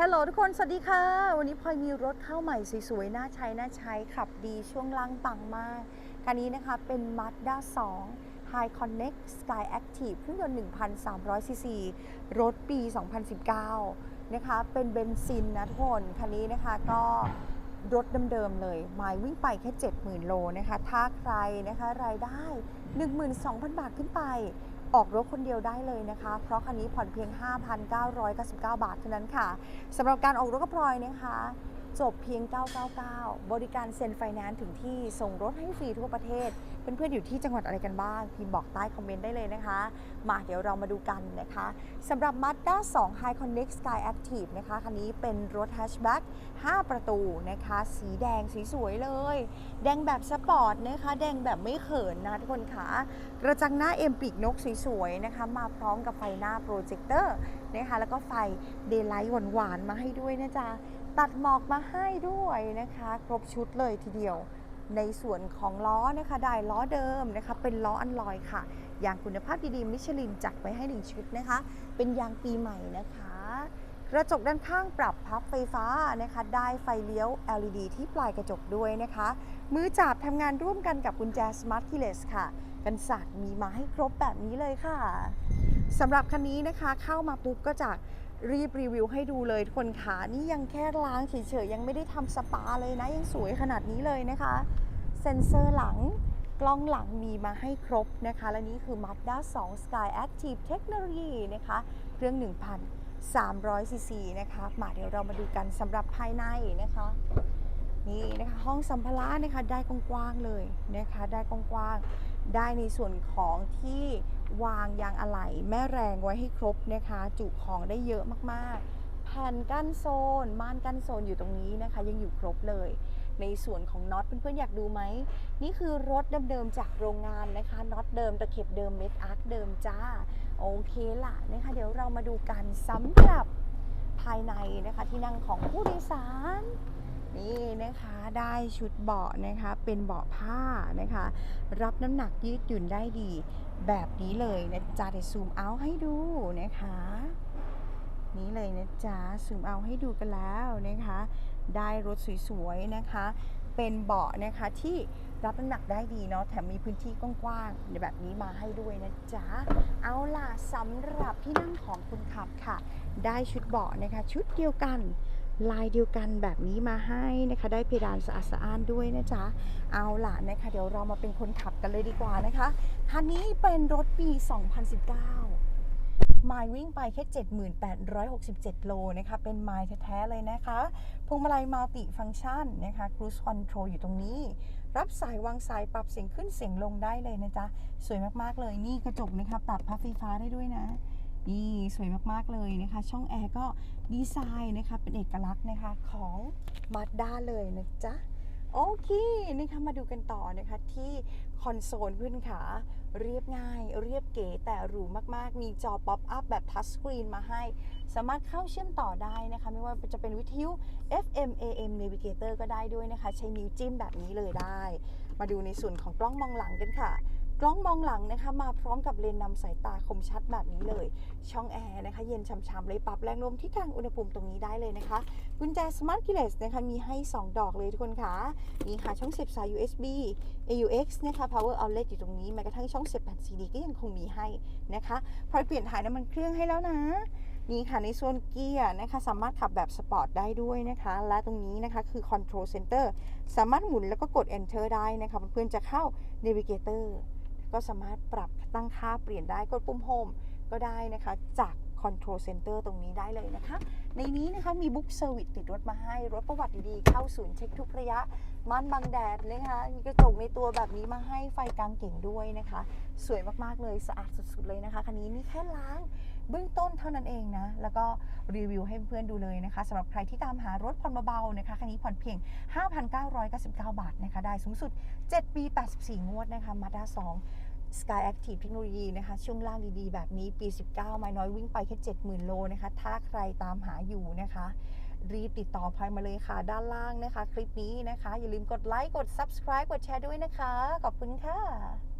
ฮลโหลทุกคน สวัสดีค่ะ วันนี้พลอยมีรถเข้าใหม่สวยๆ น่าใช้ น่าใช้ ขับดีช่วงล่างปังมาก คันนี้นะคะเป็น Mazda 2 High Connect Sky Active เครื่องยนต์ 1,300 ซีซี รถปี 2019 นะคะ เป็นเบนซินนะทุกคน คันนี้นะคะก็รถเดิมๆเลยหมายวิ่งไปแค่ 70,000 โลนะคะ ถ้าใครนะคะรายได้ 12,000 บาทขึ้นไป ออกรถคนเดียวได้เลยนะคะ เพราะคันนี้ผ่อนเพียง 5,999 บาทเท่านั้นค่ะสำหรับการออกรถกับพลอยนะคะ จบเพียง 999 บริการเซ็นไฟแนนซ์ถึงที่ส่งรถให้ฟรีทั่วประเทศ เพื่อนๆอยู่ที่จังหวัดอะไรกันบ้าง พิมพ์บอกใต้คอมเมนต์ได้เลยนะคะ มาเดี๋ยวเรามาดูกันนะคะสำหรับ Mazda 2 High Connect Sky Active นะคะคันนี้เป็นรถแฮชแบ็ก5 ประตูนะคะ สีแดงสีสวยเลย แดงแบบสปอร์ตนะคะ แดงแบบไม่เขินนะทุกคนค่ะกระจังหน้าเอ็มปีกนกสวยๆนะคะ มาพร้อมกับไฟหน้าโปรเจคเตอร์นะคะแล้วก็ไฟเดย์ไลท์หวานๆมาให้ด้วยนะจ๊ะ ตัดหมอกมาให้ด้วยนะคะ ครบชุดเลยทีเดียว ในส่วนของล้อนะคะได้ล้อเดิมนะคะ เป็นล้ออันลอยค่ะ ยางคุณภาพดีๆมิชลินจัดไว้ให้หนึ่งชุดนะคะ เป็นยางปีใหม่นะคะ กระจกด้านข้างปรับพับไฟฟ้านะคะ ได้ไฟเลี้ยว LED ที่ปลายกระจกด้วยนะคะ มือจับทำงานร่วมกันกับกุญแจ Smart Keyless ค่ะกันศาสตร์มีมาให้ครบแบบนี้เลยค่ะสำหรับคันนี้นะคะเข้ามาปุ๊บก็จะ รีบรีวิวให้ดูเลยทุกคนค่ะนี่ยังแค่ล้างเฉยๆยังไม่ได้ทำสปาเลยนะ ยังสวยขนาดนี้เลยนะคะ เซ็นเซอร์หลังกล้องหลังมีมาให้ครบนะคะ และนี่คือ Mazda 2 Sky Active Technology นะคะ เครื่อง 1,300 ซีซีนะคะมาเดี๋ยวเรามาดูกันสำหรับภายในนะคะ นี่นะคะ ห้องสัมภาระนะคะได้กว้างๆเลยนะคะ ได้กว้างๆ ได้ในส่วนของที่วางยางอะไหล่แม่แรงไว้ให้ครบนะคะ จุของได้เยอะมากๆ แผ่นกั้นโซนม่านกั้นโซนอยู่ตรงนี้นะคะ ยังอยู่ครบเลย ในส่วนของน็อตเพื่อนๆอยากดูไหม นี่คือรถเดิมๆจากโรงงานนะคะน็อตเดิมตะเข็บเดิมเม็ดอาร์คเดิมจ้า โอเคล่ะนะคะ เดี๋ยวเรามาดูกันสำหรับภายในนะคะที่นั่งของผู้โดยสาร นี่นะคะได้ชุดเบาะนะคะเป็นเบาะผ้านะคะ รับน้ำหนักยืดหยุ่นได้ดีแบบนี้เลยนะจ๊ะเดี๋ยวซูมเอาให้ดูนะคะ นี่เลยนะจ๊ะซูมเอาให้ดูกันแล้วนะคะ ได้รถสวยๆนะคะ เป็นเบาะนะคะที่รับน้ำหนักได้ดีเนาะแถมมีพื้นที่กว้างๆแบบนี้มาให้ด้วยนะจ๊ะ เอาล่ะสำหรับที่นั่งของคนขับค่ะ ได้ชุดเบาะนะคะ ชุดเดียวกัน ลายเดียวกันแบบนี้มาให้นะคะ ได้เพดานสะอาดสะอ้านด้วยนะจ๊ะ เอาล่ะนะคะ เดี๋ยวเรามาเป็นคนขับกันเลยดีกว่านะคะคันนี้เป็นรถปี 2019ไมล์วิ่งไปแค่ 7867 โลนะคะ เป็นไมล์แท้ๆเลยนะคะพวงมาลัยมัลติฟังชันนะคะ Cruise Control อยู่ตรงนี้รับสายวางสายปรับเสียงขึ้นเสียงลงได้เลยนะจ๊ะ สวยมากๆเลยนี่กระจกนะคะ ปรับพับไฟฟ้าได้ด้วยนะ นี่สวยมากๆเลยนะคะ ช่องแอร์ก็ดีไซน์นะคะเป็นเอกลักษณ์นะคะของ Mazda เลยนะจ๊ะโอเคนะคะมาดูกันต่อนะคะที่คอนโซลพื่อนขาเรียบง่าย เรียบเก๋แต่หรูมากๆ มีจอป๊อปอัพแบบทัชสกรีนมาให้ สามารถเข้าเชื่อมต่อได้นะคะ ไม่ว่าจะเป็นวิทยุ FM AM Navigator ก็ได้ด้วยนะคะ ใช้นิ้วจิ้มแบบนี้เลยได้ มาดูในส่วนของกล้องมองหลังกันค่ะ กล้องมองหลังนะคะมาพร้อมกับเลนส์นำสายตาคมชัดแบบนี้เลย ช่องแอร์นะคะเย็นช่ำๆเลยปรับแรงลมที่ทางอุณหภูมิตรงนี้ได้เลยนะคะ กุญแจ Smart Keyless นะคะมีให้ 2 ดอกเลยทุกคนค่ะมีค่ะช่องเสียบสาย USB AUX นะคะ Power Outlet อยู่ตรงนี้แม้กระทั่งช่องเสียบแผ่น CD ก็ยังคงมีให้นะคะพลอยเปลี่ยนถ่ายน้ำมันเครื่องให้แล้วนะนี่ค่ะในโซนเกียร์นะคะสามารถขับแบบสปอร์ตได้ด้วยนะคะ และตรงนี้นะคะคือ Control Center สามารถหมุนแล้วก็กด Enter ได้นะคะเพื่อนๆจะเข้า Navigator ก็สามารถปรับตั้งค่าเปลี่ยนได้กดปุ่ม Home ก็ได้นะคะ จาก Control Center ตรงนี้ได้เลยนะคะ ในนี้นะคะมีบุ๊กเซอร์วิสติดรถมาให้ รถประวัติดีๆ เข้าศูนย์เช็คทุกระยะ ม่านบังแดดนะคะ มีกระจกในตัวแบบนี้มาให้ไฟกลางเก่งด้วยนะคะ สวยมากๆเลย สะอาดสุดๆเลยนะคะ คันนี้นี่แค่ล้าง เบื้องต้นเท่านั้นเองนะ แล้วก็รีวิวให้เพื่อนดูเลยนะคะสำหรับใครที่ตามหารถผ่อนเบาๆนะคะคันนี้ผ่อนเพียง 5,999 บาทนะคะได้สูงสุด 7 ปี 84 งวดนะคะ Mazda 2 Sky Active เทคโนโลยีนะคะ ช่วงล่างดีๆ แบบนี้ปี 19 ไม่น้อยวิ่งไปแค่ 70,000 โลนะคะ ถ้าใครตามหาอยู่นะคะ รีบติดต่อพลอยมาเลยค่ะ ด้านล่างนะคะ คลิปนี้นะคะ อย่าลืมกดไลค์ กด subscribe กดแชร์ด้วยนะคะ ขอบคุณค่ะ